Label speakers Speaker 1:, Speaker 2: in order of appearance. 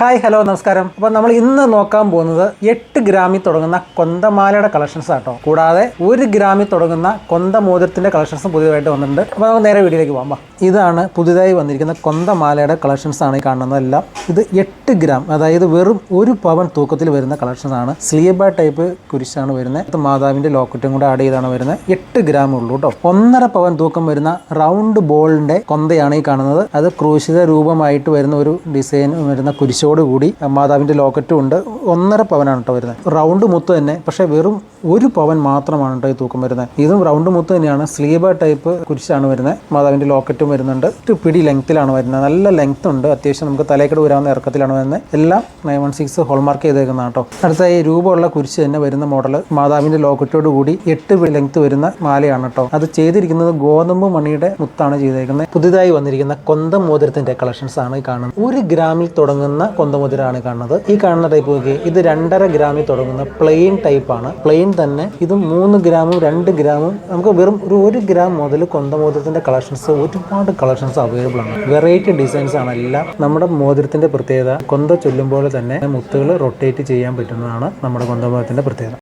Speaker 1: Hi hello നമസ്കാരം. അപ്പോൾ നമ്മൾ ഇന്ന് നോക്കാൻ പോകുന്നത് എട്ട് ഗ്രാമിൽ തുടങ്ങുന്ന കൊന്തമാലയുടെ കളക്ഷൻസ് ആട്ടോ. കൂടാതെ ഒരു ഗ്രാമിൽ തുടങ്ങുന്ന കൊന്തമോതിരത്തിന്റെ കളക്ഷൻസും പുതിയതായിട്ട് വന്നിട്ടുണ്ട്. അപ്പോൾ നമുക്ക് നേരെ വീട്ടിലേക്ക് പോകാം. ഇതാണ് പുതിയതായി വന്നിരിക്കുന്ന കൊന്തമാലയുടെ കളക്ഷൻസ് ആണ് ഈ കാണുന്നതെല്ലാം. ഇത് എട്ട് ഗ്രാം അതായത് വെറും ഒരു പവൻ തൂക്കത്തിൽ വരുന്ന കളക്ഷൻസ് ആണ്. സ്ലീബ ടൈപ്പ് കുരിശാണ് വരുന്നത്. മാതാവിന്റെ ലോക്കറ്റും കൂടെ ആഡ് ചെയ്താണ് വരുന്നത്. എട്ട് ഗ്രാം ഉള്ളൂ കേട്ടോ. ഒന്നര പവൻ തൂക്കം വരുന്ന റൗണ്ട് ബോളിന്റെ കൊന്തയാണ് ഈ കാണുന്നത്. അത് ക്രൂശിത രൂപമായിട്ട് വരുന്ന ഒരു ഡിസൈൻ വരുന്ന കുരിശോട് കൂടി മാതാവിന്റെ ലോക്കറ്റും ഉണ്ട്. ഒന്നര പവനാണ് കേട്ടോ വരുന്നത്. റൗണ്ട് മുത്ത് തന്നെ പക്ഷേ വെറും ഒരു പവൻ മാത്രമാണ് കേട്ടോ ഈ തൂക്കം വരുന്നത്. ഇതും റൗണ്ട് മുത്ത് തന്നെയാണ്. സ്ലീബ ടൈപ്പ് കുരിശാണ് വരുന്നത്. മാതാവിന്റെ ലോക്കറ്റും വരുന്നുണ്ട്. പിടി ലെങ്ത്തിലാണ് വരുന്നത്. നല്ല ലെങ്ത് ഉണ്ട്. അത്യാവശ്യം നമുക്ക് തലേക്കട് വരാവുന്ന ഇറക്കത്തിലാണ് വരുന്നത്. എല്ലാം നയൻ വൺ സിക്സ് ഹോൾമാർക്ക് ചെയ്തേക്കുന്നതാണ് കേട്ടോ അടുത്ത ഈ രൂപമുള്ള കുരിശ് തന്നെ വരുന്ന മോഡൽ മാതാവിന്റെ ലോക്കറ്റോട് കൂടി എട്ട് പിടി ലെങ്ത് വരുന്ന മാലയാണ് കേട്ടോ അത് ചെയ്തിരിക്കുന്നത് ഗോതമ്പ് മണിയുടെ മുത്താണ് ചെയ്തേക്കുന്നത്. പുതുതായി വന്നിരിക്കുന്ന കൊന്തം മോതിരത്തിന്റെ കളക്ഷൻസ് ആണ് കാണുന്നത്. ഒരു ഗ്രാമിൽ തുടങ്ങുന്ന കൊന്തമോതിരമാണ് കാണുന്നത്. ഈ കാണുന്ന ടൈപ്പ് നോക്കി ഇത് രണ്ടര ഗ്രാമിൽ തുടങ്ങുന്ന പ്ലെയിൻ ടൈപ്പ് ആണ്. പ്ലെയിൻ തന്നെ ഇത് മൂന്ന് ഗ്രാമും രണ്ട് ഗ്രാമും നമുക്ക് വെറും ഒരു ഒരു ഗ്രാം മുതൽ കൊന്തമോതിരത്തിന്റെ കളക്ഷൻസ് ഒരുപാട് കളക്ഷൻസ് അവൈലബിൾ ആണ്. വെറൈറ്റി ഡിസൈൻസ് ആണ് എല്ലാം നമ്മുടെ മോതിരത്തിന്റെ പ്രത്യേകത. കൊന്ത ചൊല്ലുമ്പോൾ തന്നെ മുത്തുകൾ റൊട്ടേറ്റ് ചെയ്യാൻ പറ്റുന്നതാണ് നമ്മുടെ കൊന്തമോതിരത്തിന്റെ പ്രത്യേകത.